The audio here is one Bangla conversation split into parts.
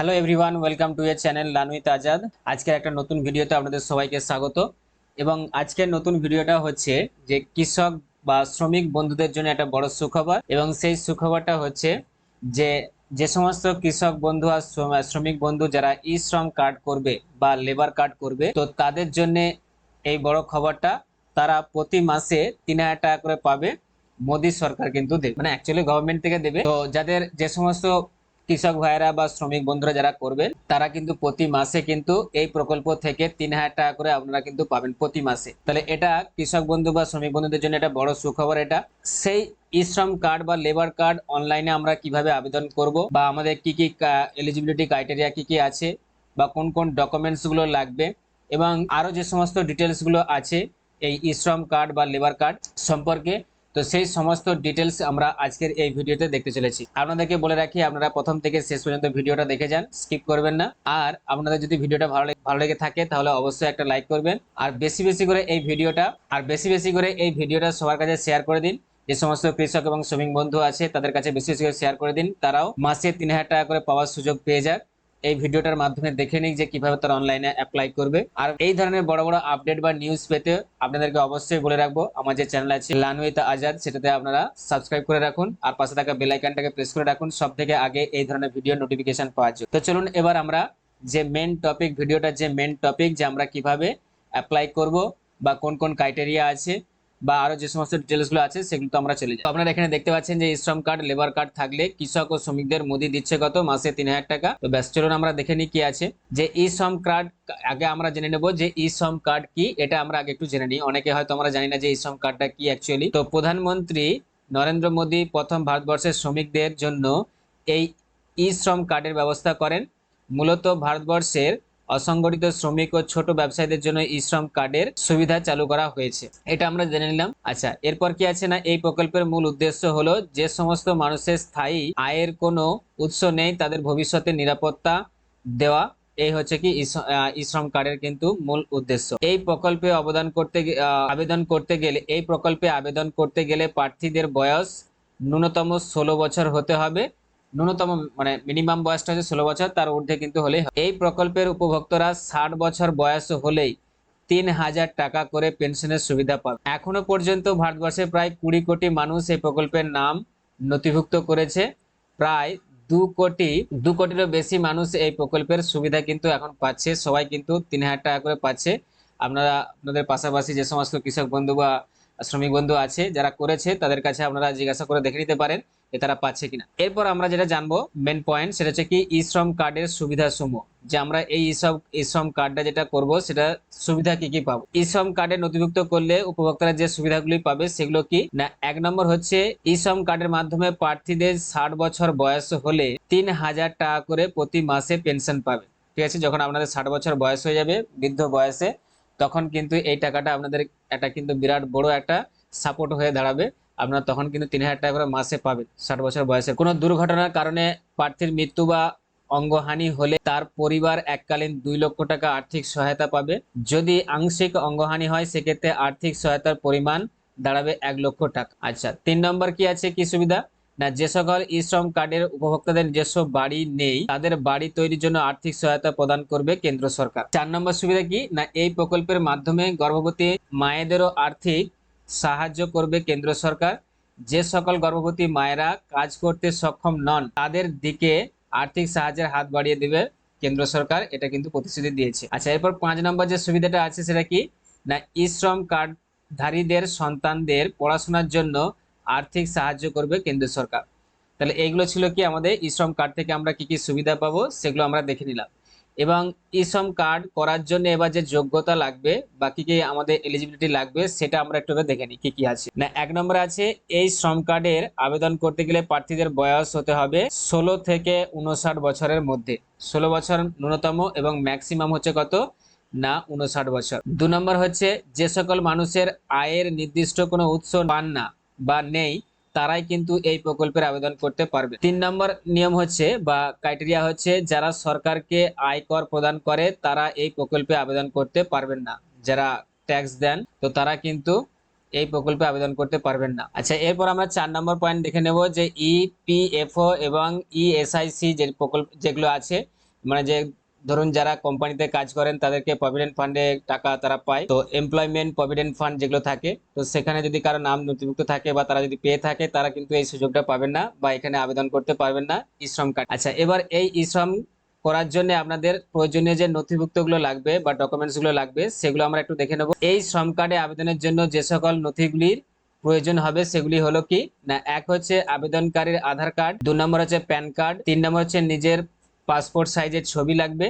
Hello everyone welcome to a channel লানুইত Azad আজকের একটা নতুন ভিডিওতে আপনাদের সবাইকে স্বাগত। এবং আজকের নতুন ভিডিওটা হচ্ছে যে কৃষক বা শ্রমিক বন্ধুদের জন্য একটা বড় সুখবর। এবং সেই সুখবরটা হচ্ছে যে যে সমস্ত কৃষক বন্ধু আর শ্রমিক বন্ধু যারা ই শ্রম কার্ড করবে বা লেবার কার্ড করবে, তো তাদের জন্য এই বড় খবরটা তারা প্রতি মাসে তিন হাজার টাকা করে পাবে। মোদী সরকার কিন্তু দেবে। মানে অ্যাকচুয়ালি গভর্নমেন্ট থেকে দেবে। তো যাদের যে সমস্ত কৃষক ভাইয়েরা বা শ্রমিক বন্ধুরা যারা করবেন, তারা কিন্তু প্রতি মাসে কিন্তু এই প্রকল্প থেকে তিন হাজার টাকা করে আপনারা কিন্তু পাবেন প্রতি মাসে। তাহলে এটা কৃষক বন্ধু বা শ্রমিক বন্ধুদের জন্য এটা বড় সুখবর এটা। সেই ই শ্রম কার্ড বা লেবার কার্ড অনলাইনে আমরা কীভাবে আবেদন করব বা আমাদের কি কি এলিজিবিলিটি ক্রাইটেরিয়া কি কি আছে বা কোন কোন ডকুমেন্টসগুলো লাগবে এবং আরও যে সমস্ত ডিটেলসগুলো আছে এই ই শ্রম কার্ড বা লেবার কার্ড সম্পর্কে তো সেই সমস্ত ডিটেলস আমরা আজকের এই ভিডিওতে দেখতে চলেছি। আপনাদেরকে বলে রাখি, আপনারা প্রথম থেকে শেষ পর্যন্ত ভিডিওটা দেখে যান স্কিপ করবেন না। আর আপনাদের যদি ভিডিওটা ভালো ভালো লেগে থাকে, তাহলে অবশ্যই একটা লাইক করবেন। আর বেশি বেশি করে এই ভিডিওটা, আর বেশি বেশি করে এই ভিডিওটা সবার কাছে শেয়ার করে দিন। যে সমস্ত কৃষক এবং শ্রমিক বন্ধু আছে, তাদের কাছে বেশি বেশি করে শেয়ার করে দিন। তারাও মাসে তিন হাজার টাকা করে পাওয়ার সুযোগ পেয়ে যাক। এই ভিডিওটার মাধ্যমে দেখে নিক যে কীভাবে তারা অনলাইনে অ্যাপ্লাই করবে। আর এই ধরনের বড় বড় আপডেট বা নিউজ পেতে আপনাদেরকে অবশ্যই বলে রাখব, আমার যে চ্যানেল আছে লানওয়েত আজাদ সেটাতে আপনারা সাবস্ক্রাইব করে রাখুন আর পাশে থাকা বেল আইকনটাকে প্রেস করে রাখুন সব থেকে আগে এই ধরনের ভিডিও নোটিফিকেশন পাওয়ার জন্য। তো চলুন এবার আমরা যে মেন টপিক ভিডিওটার যে মেন টপিক যে আমরা কীভাবে অ্যাপ্লাই করব বা কোন কোন ক্রাইটেরিয়া আছে বা আরও যে সমস্ত ডিটেলসগুলো আছে, সেগুলো আমরা চলে যাই। আপনারা এখানে দেখতে পাচ্ছেন যে শ্রম কার্ড লেবার কার্ড থাকলে কৃষক ও শ্রমিকদের মোদি দিচ্ছে কত? মাসে তিন হাজার টাকা। তো ব্যাস, চলুন আমরা দেখে নিই কি আছে। যে ই শ্রম কার্ড, আগে আমরা জেনে নেব যে ই শ্রম কার্ড কি, এটা আমরা আগে একটু জেনে নিই। অনেকে হয়তো আমরা জানি না যে ই শ্রম কার্ডটা কি অ্যাকচুয়ালি তো প্রধানমন্ত্রী নরেন্দ্র মোদী প্রথম ভারতবর্ষের শ্রমিকদের জন্য এই ই শ্রম কার্ডের ব্যবস্থা করেন। মূলত ভারতবর্ষের অসংগঠিত শ্রমিক ও ছোট ব্যবসায়ীদের জন্য ই শ্রম কার্ডের সুবিধা চালু করা হয়েছে। এটা আমরা জেনে নিলাম। আচ্ছা এরপর কি আছে না? এই প্রকল্পের মূল উদ্দেশ্য হলো যে সমস্ত মানুষের স্থায়ী আয়ের কোনো উৎস নেই তাদের ভবিষ্যতে নিরাপত্তা দেওয়া। এই হচ্ছে কি ই শ্র- আহ, ই শ্রম কার্ডের কিন্তু মূল উদ্দেশ্য। এই প্রকল্পে অবদান করতে আবেদন করতে গেলে এই প্রকল্পে আবেদন করতে গেলে প্রার্থীদের বয়স ন্যূনতম ষোলো বছর হতে হবে। ন্যূনতম মানে মিনিমাম বয়সটা হচ্ছে ষোলো বছর, তার ঊর্ধ্বে কিন্তু হলেই এই প্রকল্পের উপভোক্তরা ষাট বছর বয়স হলেই তিন হাজার টাকা করে পেনশনের সুবিধা পাবে। এখনও পর্যন্ত ভারতবর্ষে প্রায় কুড়ি কোটি মানুষ এই প্রকল্পের নাম নথিভুক্ত করেছে। প্রায় দু কোটি, দু কোটিরও বেশি মানুষ এই প্রকল্পের সুবিধা কিন্তু এখন পাচ্ছে। সবাই কিন্তু তিন হাজার টাকা করে পাচ্ছে। আপনারা, আপনাদের পাশাপাশি যে সমস্ত কৃষক বন্ধু বা শ্রমিক বন্ধু আছে, যারা করেছে, তাদের কাছে আপনারা জিজ্ঞাসা করে দেখে নিতে পারেন যে তারা পাচ্ছে কিনা। এরপর আমরা যেটা জানব মেন পয়েন্ট সেটা হচ্ছে কি ই শ্রম কার্ডের সুবিধা সমূহ যে আমরা এই ইসব ই শ্রম কার্ডটা যেটা করব, সেটা সুবিধা কি কি পাবো? ই শ্রম কার্ডে নথিভুক্ত করলে উপভোক্তারা যে সুবিধাগুলি পাবে, সেগুলো কি? না, এক নম্বর হচ্ছে ই শ্রম কার্ডের মাধ্যমে প্রার্থীদের ষাট বছর বয়স হলে তিন হাজার টাকা করে প্রতি মাসে পেনশন পাবে। ঠিক আছে, যখন আপনাদের ষাট বছর বয়স হয়ে যাবে, বৃদ্ধ বয়সে তখন কিন্তু এই টাকাটা আপনাদের একটা কিন্তু বিরাট বড় একটা সাপোর্ট হয়ে দাঁড়াবে। আপনারা তখন কিন্তু তিন হাজার টাকা করে মাসে পাবেন, ষাট বছর বয়সে। কোনো দুর্ঘটনার কারণে প্রার্থীর মৃত্যু বা অঙ্গহানি হলে তার পরিবার এককালীন দুই লক্ষ টাকা আর্থিক সহায়তা পাবে। যদি আংশিক অঙ্গহানি হয়, সেক্ষেত্রে আর্থিক সহায়তার পরিমাণ দাঁড়াবে এক লক্ষ টাকা। আচ্ছা তিন নম্বর কি আছে? কি সুবিধা? যে সকল ই শ্রম কার্ডের উপভোক্তাদের নিজস্ব বাড়ি নেই, তাদের বাড়ি তৈরির জন্য আর্থিক সহায়তা প্রদান করবে কেন্দ্র সরকার। চার নম্বর সুবিধা কি? না, এই প্রকল্পের মাধ্যমে গর্ভবতী মায়েদেরও আর্থিক সাহায্য করবে কেন্দ্র সরকার। যে সকল গর্ভবতী মায়েরা কাজ করতে সক্ষম নন, তাদের দিকে আর্থিক সাহায্যের হাত বাড়িয়ে দেবে কেন্দ্র সরকার, এটা কিন্তু প্রতিশ্রুতি দিয়েছে। আচ্ছা এরপর পাঁচ নম্বর যে সুবিধাটা আছে সেটা কি? না, ই শ্রম কার্ডধারীদের সন্তানদের পড়াশোনার জন্য আর্থিক সাহায্য করবে কেন্দ্র সরকার। তাহলে এইগুলো ছিল কি আমাদের ই শ্রম কার্ড থেকে আমরা কি কি সুবিধা পাবো সেগুলো আমরা দেখে নিলাম। এবং ই শ্রম কার্ড করার জন্য এবার যে যোগ্যতা লাগবে বা কি কি আমাদের এলিজিবিলিটি লাগবে সেটা আমরা একটু দেখে নিই কি কি আছে। না, এক নম্বরে আছে এই শ্রম কার্ডের আবেদন করতে গেলে প্রার্থীদের বয়স হতে হবে ষোলো থেকে উনষাট বছরের মধ্যে। ষোলো বছর ন্যূনতম এবং ম্যাক্সিমাম হচ্ছে কত? না উনষাট বছর। দু নম্বর হচ্ছে যে সকল মানুষের আয়ের নির্দিষ্ট কোনো উৎস পান না বা নেই, তারাই কিন্তু এই প্রকল্পের আবেদন করতে পারবে। তিন নম্বর নিয়ম হচ্ছে বা ক্রাইটেরিয়া হচ্ছে যারা সরকারকে আয়কর প্রদান করে, তারা এই প্রকল্পে আবেদন করতে পারবেন না। যারা ট্যাক্স দেন, তো তারা কিন্তু এই প্রকল্পে আবেদন করতে পারবেন না। আচ্ছা এরপর আমরা চার নম্বর পয়েন্ট দেখে নেব যে ইপিএফও এবং ইএসআইসি যে প্রকল্প, যেগুলো আছে মানে যে ধরুন যারা কোম্পানিতে কাজ করেন, তাদেরকে প্রভিডেন্ট ফান্ডে টাকা তারা পায়। তো এমপ্লয়মেন্ট প্রভিডেন্ট ফান্ড যেগুলো থাকে, তো সেখানে যদি কারও নাম নথিভুক্ত থাকে বা তারা যদি পেয়ে থাকে, তারা কিন্তু এই সুযোগটা পাবেন না বা এখানে আবেদন করতে পারবেন না ই শ্রম কার্ড। আচ্ছা এবার এই ই শ্রম করার জন্য আপনাদের প্রয়োজনীয় যে নথিভুক্তগুলো লাগবে বা ডকুমেন্টসগুলো লাগবে, সেগুলো আমরা একটু দেখে নেব। এই শ্রম কার্ডে আবেদনের জন্য যে সকল নথিগুলির প্রয়োজন হবে, সেগুলি হলো কি? না, এক হচ্ছে আবেদনকারীর আধার কার্ড, দু নম্বর হচ্ছে প্যান কার্ড, তিন নম্বর হচ্ছে নিজের পাসপোর্ট সাইজের ছবি লাগবে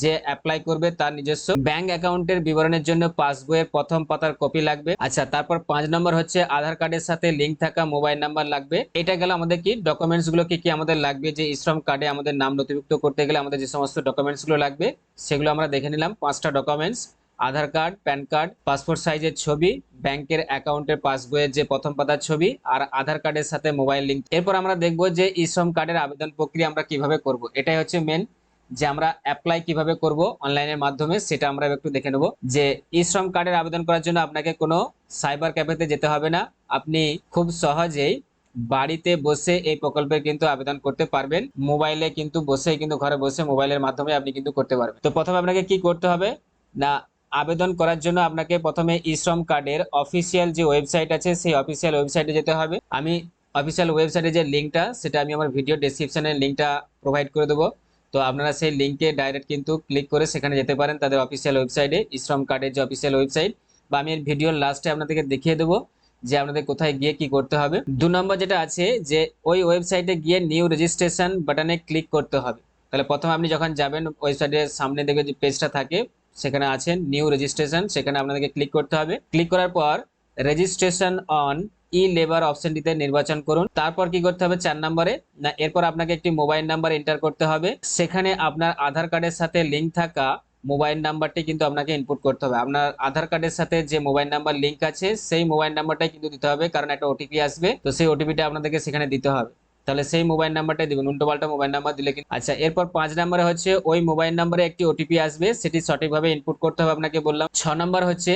যে অ্যাপ্লাই করবে তার নিজস্ব ব্যাংক অ্যাকাউন্টের বিবরণের জন্য পাসবইয়ের প্রথম পাতার কপি লাগবে। আচ্ছা তারপর পাঁচ নম্বর হচ্ছে আধার কার্ডের সাথে লিঙ্ক থাকা মোবাইল নাম্বার লাগবে। এটা গেল আমাদের কি ডকুমেন্টসগুলো কি কি আমাদের লাগবে? যে ইশ্রম কার্ডে আমাদের নাম নথিভুক্ত করতে গেলে আমাদের যে সমস্ত ডকুমেন্টসগুলো লাগবে, সেগুলো আমরা দেখে নিলাম। পাঁচটা documents Aadhaar card, PAN card, passport সাইজের ছবি, ব্যাংকের অ্যাকাউন্টের পাসবইয়ের যে প্রথম পাতার ছবি, আর আধার কার্ডের সাথে মোবাইল লিঙ্ক। এরপর আমরা দেখব যে ইশ্রম কার্ডের আবেদন প্রক্রিয়া আমরা কীভাবে করব। এটাই হচ্ছে মেন যে আমরা অ্যাপ্লাই কীভাবে করব অনলাইনের মাধ্যমে, সেটা আমরা একটু দেখে নেব। যে ই শ্রম কার্ডের আবেদন করার জন্য আপনাকে কোনো সাইবার ক্যাফেতে যেতে হবে না। আপনি খুব সহজেই বাড়িতে বসে এই প্রকল্পের কিন্তু আবেদন করতে পারবেন। মোবাইলে কিন্তু বসে কিন্তু ঘরে বসে মোবাইলের মাধ্যমে আপনি কিন্তু করতে পারবেন। তো প্রথমে আপনাকে কি করতে হবে? না আবেদন করার জন্য আপনাকে প্রথমে ই শ্রম কার্ডের অফিসিয়াল যে ওয়েবসাইট আছে, সেই অফিসিয়াল ওয়েবসাইটে যেতে হবে। আমি অফিসিয়াল ওয়েবসাইটে যে লিঙ্কটা সেটা আমি আমার ভিডিও ডেসক্রিপশনের লিঙ্কটা প্রোভাইড করে দেবো। তো আপনারা সেই লিঙ্কে ডাইরেক্ট কিন্তু ক্লিক করে সেখানে যেতে পারেন তাদের অফিসিয়াল ওয়েবসাইটে ইশ্রম কার্ডের যে অফিসিয়াল ওয়েবসাইট বা আমি এর ভিডিওর লাস্টে আপনাদেরকে দেখিয়ে দেবো যে আপনাদের কোথায় গিয়ে কি করতে হবে। দু নম্বর যেটা আছে যে ওই ওয়েবসাইটে গিয়ে নিউ রেজিস্ট্রেশন বাটনে ক্লিক করতে হবে। তাহলে প্রথমে আপনি যখন যাবেন ওয়েবসাইটের সামনে দেখবে যে পেজটা থাকে সেখানে আছেন নিউ রেজিস্ট্রেশন সেখানে আপনাদেরকে ক্লিক করতে হবে। ক্লিক করার পর রেজিস্ট্রেশন অন ই লেবার অপশনটিতে নির্বাচন করুন। তারপর কি করতে হবে? চার নম্বরে। না, এরপর আপনাকে একটি মোবাইল নাম্বার এন্টার করতে হবে। সেখানে আপনার আধার কার্ডের সাথে লিঙ্ক থাকা মোবাইল নাম্বারটি কিন্তু আপনাকে ইনপুট করতে হবে। আপনার আধার কার্ডের সাথে যে মোবাইল নাম্বার লিঙ্ক আছে, সেই মোবাইল নাম্বারটাই কিন্তু দিতে হবে, কারণ একটা ওটিপি আসবে। তো সেই ওটিপিটা আপনাদেরকে সেখানে দিতে হবে। তাহলে সেই মোবাইল নাম্বারটাই দিবেন, উল্টো পাল্টা মোবাইল নাম্বার দিলে কিন্তু আচ্ছা এরপর পাঁচ নম্বরে হচ্ছে, ওই মোবাইল নাম্বারে একটি ওটিপি আসবে, সেটি সঠিকভাবে ইনপুট করতে হবে আপনাকে বললাম। ছ নম্বর হচ্ছে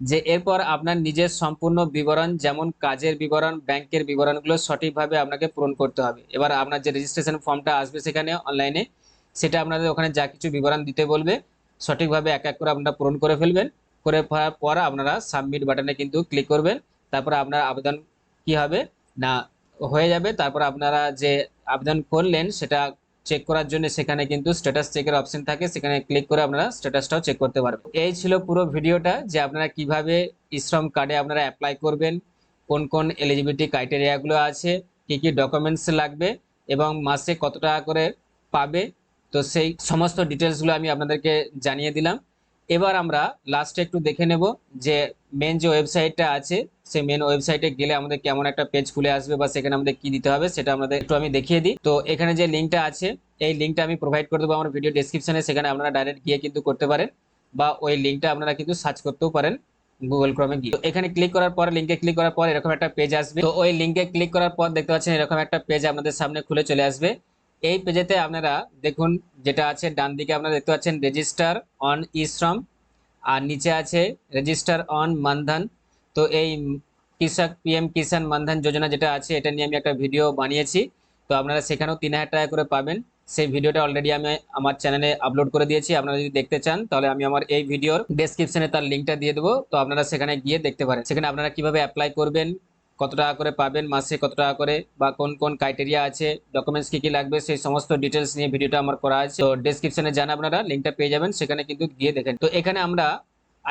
যে, এরপর আপনার নিজের সম্পূর্ণ বিবরণ, যেমন কাজের বিবরণ, ব্যাংকের বিবরণগুলো সঠিকভাবে আপনাকে পূরণ করতে হবে। এবার আপনার যে রেজিস্ট্রেশন ফর্মটা আসবে সেখানে অনলাইনে সেটা আপনাদের ওখানে যা কিছু বিবরণ দিতে বলবে, সঠিকভাবে এক এক করে আপনারা পূরণ করে ফেলবেন। করে ফেলার পর আপনারা সাবমিট বাটনে কিন্তু ক্লিক করবেন। তারপর আপনার আবেদন কি হবে? না হয়ে যাবে। তারপর আপনারা যে আবেদন করলেন, সেটা চেক করার জন্য সেখানে কিন্তু স্ট্যাটাস চেকের অপশন থাকে। সেখানে ক্লিক করে আপনারা স্ট্যাটাসটাও চেক করতে পারবেন। এই ছিল পুরো ভিডিওটা যে আপনারা কীভাবে ইশ্রম কার্ডে আপনারা অ্যাপ্লাই করবেন, কোন কোন এলিজিবিলিটি ক্রাইটেরিয়াগুলো আছে, কি কি ডকুমেন্টস লাগবে, এবং মাসে কত টাকা করে পাবে। তো সেই সমস্ত ডিটেলসগুলো আমি আপনাদেরকে জানিয়ে দিলাম। এবার আমরা লাস্টে একটু দেখে নেব যে মেন যে ওয়েবসাইটটা আছে সেই মেন ওয়েবসাইটে গেলে আমাদের কেমন একটা পেজ খুলে আসবে বা সেখানে আমাদের কি দিতে হবে সেটা আমাদের একটু আমি দেখিয়ে দিই। তো এখানে যে লিঙ্কটা আছে, এই লিঙ্কটা আমি প্রোভাইড করে দেবো আমার ভিডিও ডেসক্রিপশনে সেখানে আপনারা ডাইরেক্ট গিয়ে কিন্তু করতে পারেন বা ওই লিঙ্কটা আপনারা কিন্তু সার্চ করতেও পারেন গুগল ক্রমে গিয়ে। এখানে ক্লিক করার পর লিঙ্কে ক্লিক করার পর এরকম একটা পেজ আসবে। তো ওই লিঙ্কে ক্লিক করার পর দেখতে পাচ্ছেন এরকম একটা পেজ আপনাদের সামনে খুলে চলে আসবে। এই পেজেতে আপনারা দেখুন যেটা আছে, ডান দিকে আপনারা দেখতে পাচ্ছেন রেজিস্টার অন ইশ্রম আর নিচে আছে রেজিস্টার অন মানধন। তো এই কৃষক পিএম কিষাণ মানধন যোজনা যেটা আছে, এটা নিয়ে আমি একটা ভিডিও বানিয়েছি। তো আপনারা সেখানেও তিন হাজার টাকা করে পাবেন। সেই ভিডিওটা অলরেডি আমি আমার চ্যানেলে আপলোড করে দিয়েছি। আপনারা যদি দেখতে চান, তাহলে আমি আমার এই ভিডিওর ডেসক্রিপশনে তার লিঙ্কটা দিয়ে দেবো। তো আপনারা সেখানে গিয়ে দেখতে পারেন। সেখানে আপনারা কীভাবে অ্যাপ্লাই করবেন, কত টাকা করে পাবেন, মাসে কত টাকা করে, বা কোন কোন ক্রাইটেরিয়া আছে ডকুমেন্টস কি কি লাগবে, সেই সমস্ত ডিটেলস নিয়ে ভিডিওটা আমার করা আছে। তো ডেসক্রিপশনে যান আপনারা লিঙ্কটা পেয়ে যাবেন, সেখানে কিন্তু গিয়ে দেখেন তো এখানে আমরা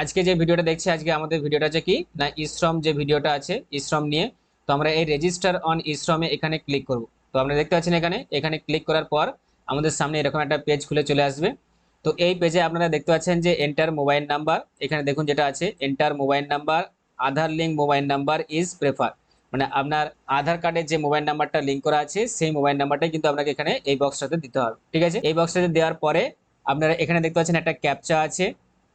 আজকে যে ভিডিওটা দেখছি, আজকে আমাদের ভিডিওটা আছে কি? না, ইশ্রম যে ভিডিওটা আছে, ইশ্রম নিয়ে, তো আমরা এই রেজিস্টার অন ইশ্রমে এখানে ক্লিক করব। তো আপনারা দেখতে পাচ্ছেন এখানে এখানে ক্লিক করার পর আমাদের সামনে এরকম একটা পেজ খুলে চলে আসবে। তো এই পেজে আপনারা দেখতে পাচ্ছেন যে এন্টার মোবাইল নাম্বার এখানে দেখুন যেটা আছে enter mobile number Aadhaar link mobile number is prefer মানে আপনার আধার কার্ডের যে মোবাইল নাম্বারটা লিঙ্ক করা আছে, সেই মোবাইল নাম্বারটাই কিন্তু আপনাকে এখানে এই বক্সটাতে দিতে হবে। ঠিক আছে? এই বক্সটাতে দেওয়ার পরে আপনারা এখানে দেখতে পাচ্ছেন একটা ক্যাপচা আছে।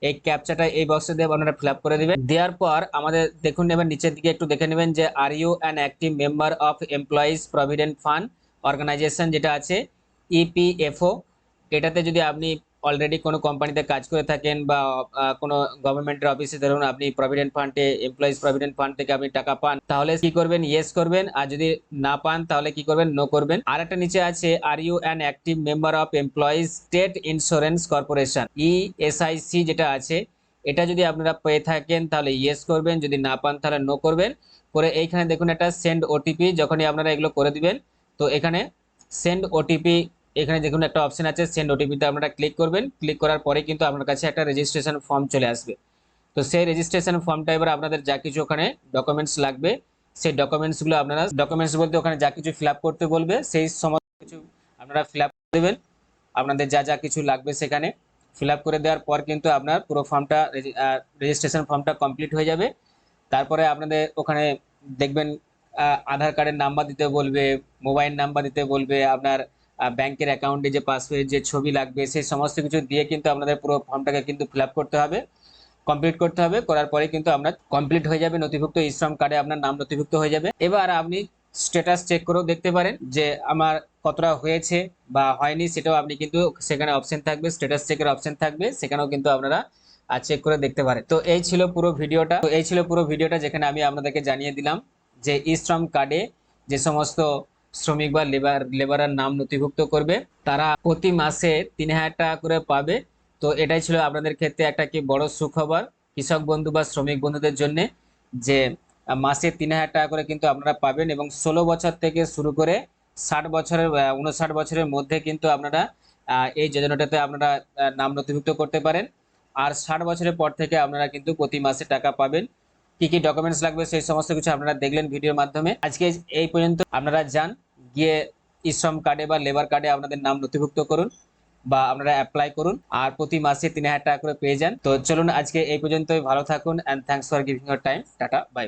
এই ক্যাপচাটা এই বক্সে দিয়ে আপনারা ফিল করে দেবেন দেওয়ার পর আমাদের দেখুন নেবেন নিচের দিকে একটু দেখে নেবেন যে are you an active member of employees provident fund organisation যেটা আছে ইপিএফও এটাতে যদি আপনি অলরেডি কোনো কোম্পানিতে কাজ করে থাকেন বা কোনো গভর্নমেন্টের অফিসে ধরুন আপনি প্রভিডেন্ট ফান্ডে এমপ্লয়িজ প্রভিডেন্ট ফান্ড থেকে আপনি টাকা পান, তাহলে কি করবেন? ইয়েস করবেন। আর যদি না পান, তাহলে কি করবেন? নো করবেন। আর একটা নিচে আছে are you an active member of employees state insurance corporation ESIC যেটা আছে, এটা যদি আপনারা পেয়ে থাকেন, তাহলে ইয়েস করবেন। যদি না পান, তাহলে নো করবেন। করে এইখানে দেখুন একটা সেন্ড ওটিপি যখনই আপনারা এগুলো করে দিবেন, তো এখানে সেন্ড ওটিপি এখানে দেখুন একটা অপশন আছে সেন্ড ওটিপিতে আপনারা ক্লিক করবেন। ক্লিক করার পরে কিন্তু আপনার কাছে একটা রেজিস্ট্রেশন ফর্ম চলে আসবে। তো সেই রেজিস্ট্রেশন ফর্মটা এবার আপনাদের যা কিছু ওখানে ডকুমেন্টস লাগবে, সেই ডকুমেন্টসগুলো আপনারা ডকুমেন্টস বলতে ওখানে যা কিছু ফিল করতে বলবে, সেই সমস্ত কিছু আপনারা ফিল আপ দেবেন। আপনাদের যা যা কিছু লাগবে সেখানে ফিল করে দেওয়ার পর কিন্তু আপনার পুরো ফর্মটা রেজিস্ট্রেশন ফর্মটা কমপ্লিট হয়ে যাবে। তারপরে আপনাদের ওখানে দেখবেন আধার কার্ডের নাম্বার দিতে বলবে মোবাইল নাম্বার দিতে বলবে, আপনার ব্যাংকের অ্যাকাউন্টে যে পাসওয়ার্ড, যে ছবি লাগবে, সেই সমস্ত কিছু দিয়ে কিন্তু আপনাদের পুরো ফর্মটাকে কিন্তু ফিল করতে হবে, কমপ্লিট করতে হবে, করার পরে কিন্তু আপনার কমপ্লিট হয়ে যাবে নথিভুক্ত শ্রম কার্ডে আপনার নাম নথিভুক্ত হয়ে যাবে। এবার আপনি স্ট্যাটাস চেক করেও দেখতে পারেন যে আমার কতটা হয়েছে বা হয়নি, সেটাও আপনি কিন্তু সেখানে অপশন থাকবে স্ট্যাটাস চেকের অপশন থাকবে, সেখানেও কিন্তু আপনারা চেক করে দেখতে পারেন। তো এই ছিল পুরো ভিডিওটা। তো এই ছিল পুরো ভিডিওটা যেখানে আমি আপনাদেরকে জানিয়ে দিলাম যে শ্রম কার্ডে যে সমস্ত শ্রমিক বা লেবার লেবারের নাম নথিভুক্ত করবে। তারা প্রতি মাসে তিন হাজার টাকা করে পাবে। তো এটাই ছিল আপনাদের ক্ষেত্রে একটা কি বড় সুখবর কৃষক বন্ধু বা শ্রমিক বন্ধুদের জন্য, যে মাসে তিন হাজার টাকা করে কিন্তু আপনারা পাবেন এবং ষোলো বছর থেকে শুরু করে ষাট বছরের উনষাট বছরের মধ্যে কিন্তু আপনারা এই যোজনাটাতে আপনারা নাম নথিভুক্ত করতে পারেন। আর ষাট বছরের পর থেকে আপনারা কিন্তু প্রতি মাসে টাকা পাবেন। কি কি ডকুমেন্টস লাগবে সেই সমস্ত কিছু আপনারা দেখলেন ভিডিওর মাধ্যমে। আজকে এই পর্যন্ত আপনারা যান, গিয়ে ইশ্রম কার্ডে বা লেবার কার্ডে আপনাদের নাম নথিভুক্ত করুন বা আপনারা অ্যাপ্লাই করুন, আর প্রতি মাসে তিন হাজার টাকা করে পেয়ে যান। তো চলুন আজকে এই পর্যন্তই, ভালো থাকুন and thanks for giving your time tata bye